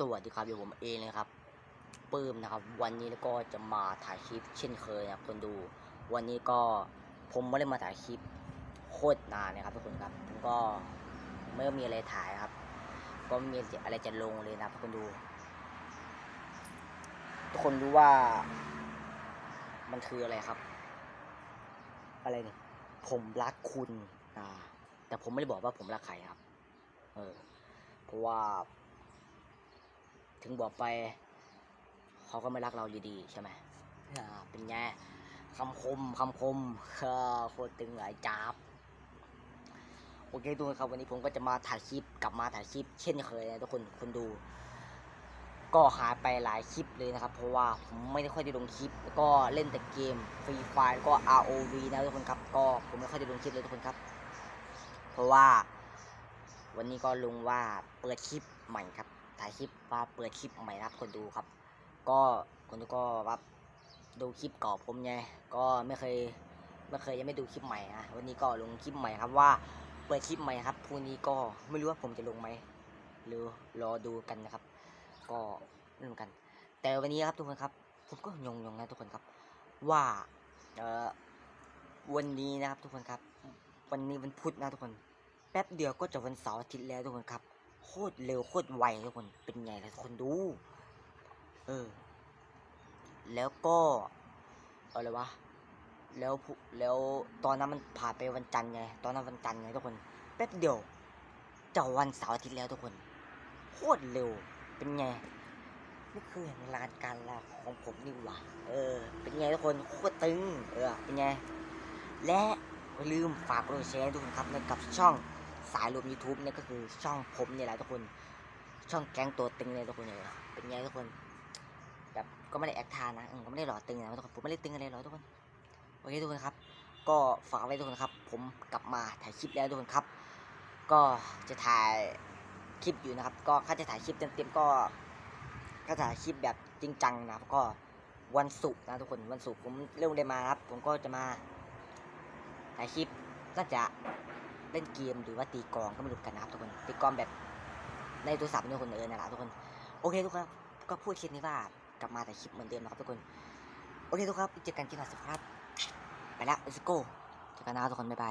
สวัสดีครับอยู่ผมเองเลยครับปื้มนะครับ วันนี้แล้วก็จะมาถ่ายคลิปเช่นเคยนะครับคนดู วันนี้ก็ผมไม่ได้มาถ่ายคลิปโคตรนานนะครับทุกคนครับผมก็ไม่มีอะไรถ่ายครับ ก็ไม่มีอะไรจะลงเลยนะครับทุกคนดู ทุกคนรู้ว่า มันคืออะไรครับ อะไรเนี่ยผมรักคุณอ่าแต่ผมไม่ได้บอกว่าผมรักใครครับ เออเพราะว่า ถึงบอกไป เขาก็ไม่รักเราอยู่ดีใช่ไหมเป็นไงคำคมคำคมเออโคตรตึงหลายจับโอเคทุกคนครับวันนี้ผมก็จะมาถ่ายคลิปกลับมาถ่ายคลิป เช่นเคยนะทุกคนคนดู ก็หายไปหลายคลิปเลยนะครับ เพราะว่าผมไม่ได้ค่อยได้ลงคลิปแล้วก็เล่นแต่เกมฟรีไฟก็ ROV นะทุกคนครับ ก็ผมไม่ค่อยได้ลงคลิปเลยทุกคนครับ เพราะว่า วันนี้ก็ลงว่าเปิดคลิปใหม่ครับ ถ่ายคลิปว่าเปิดคลิปใหม่นะครับคนดูครับ ก็คนดูก็รับดูคลิปเก่าผมไงก็ไม่เคยไม่เคยยังไม่ดูคลิปใหม่นะวันนี้ก็ลงคลิปใหม่ครับว่าเปิดคลิปใหม่ครับพรุ่งนี้ก็ไม่รู้ว่าผมจะลงไหมหรือรอดูกันนะครับ ก็ไม่รู้กัน แต่วันนี้ครับทุกคนครับ ผมก็งงๆนะทุกคนครับ ว่าเออวันนี้นะครับทุกคนครับ วันนี้วันพุธนะทุกคน แป๊บเดียวก็จะวันเสาร์อาทิตย์แล้วทุกคนครับ โคตรเร็วโคตรไวทุกคนเป็นไงล่ะคนดู เออ แล้วก็อะไรวะแล้วแล้วตอนนั้นมันผ่านไปวันจันทร์ไงตอนนั้นวันจันทร์ไงทุกคนแป๊บเดียวจะวันเสาร์อาทิตย์แล้วทุกคนโคตรเร็วเป็นไงนี่คือเวลาการลาของผมนี่หว่าเออ เป็นไงทุกคนโคตรตึงเออเป็นไงและอย่าลืมฝากกดแชร์ทุกคนครับในกับช่อง สายรวม YouTube เนี่ยก็คือช่องผมเนี่ยแหละทุกคน ช่องแก๊งตัวตึงเนี่ยทุกคนเลยเป็นไงทุกคนแบบก็ไม่ได้แอคทานะอืมก็ไม่ได้หล่อตึงนะทุกคนผมไม่ได้ตึงอะไรหรอกทุกคนโอเคทุกคนครับ ก็ฝากไว้ทุกคนครับ ผมกลับมาถ่ายคลิปแล้วทุกคนครับ ก็จะถ่ายคลิปอยู่นะครับ ก็ถ้าจะถ่ายคลิปเต็มๆก็ก็ถ่ายคลิปแบบจริงจังนะครับก็วันศุกร์นะทุกคนวันศุกร์ผมเริ่มได้มาครับ ผมก็จะมาถ่ายคลิปน่าจะ เล่นเกมหรือว่าตีกองก็ไม่รู้กันนะครับทุกคนตีกองแบบในโทรศัพท์นี่คนเออนะครับทุกคนโอเคทุกคนก็พูดคลิปนี้ว่ากลับมาแต่คลิปเหมือนเดิมนะครับทุกคนโอเคทุกคนครับเจอกันคลิปหน้าสุดครับไปแล้ว let's go เจอกันนะทุกคนบ๊ายบาย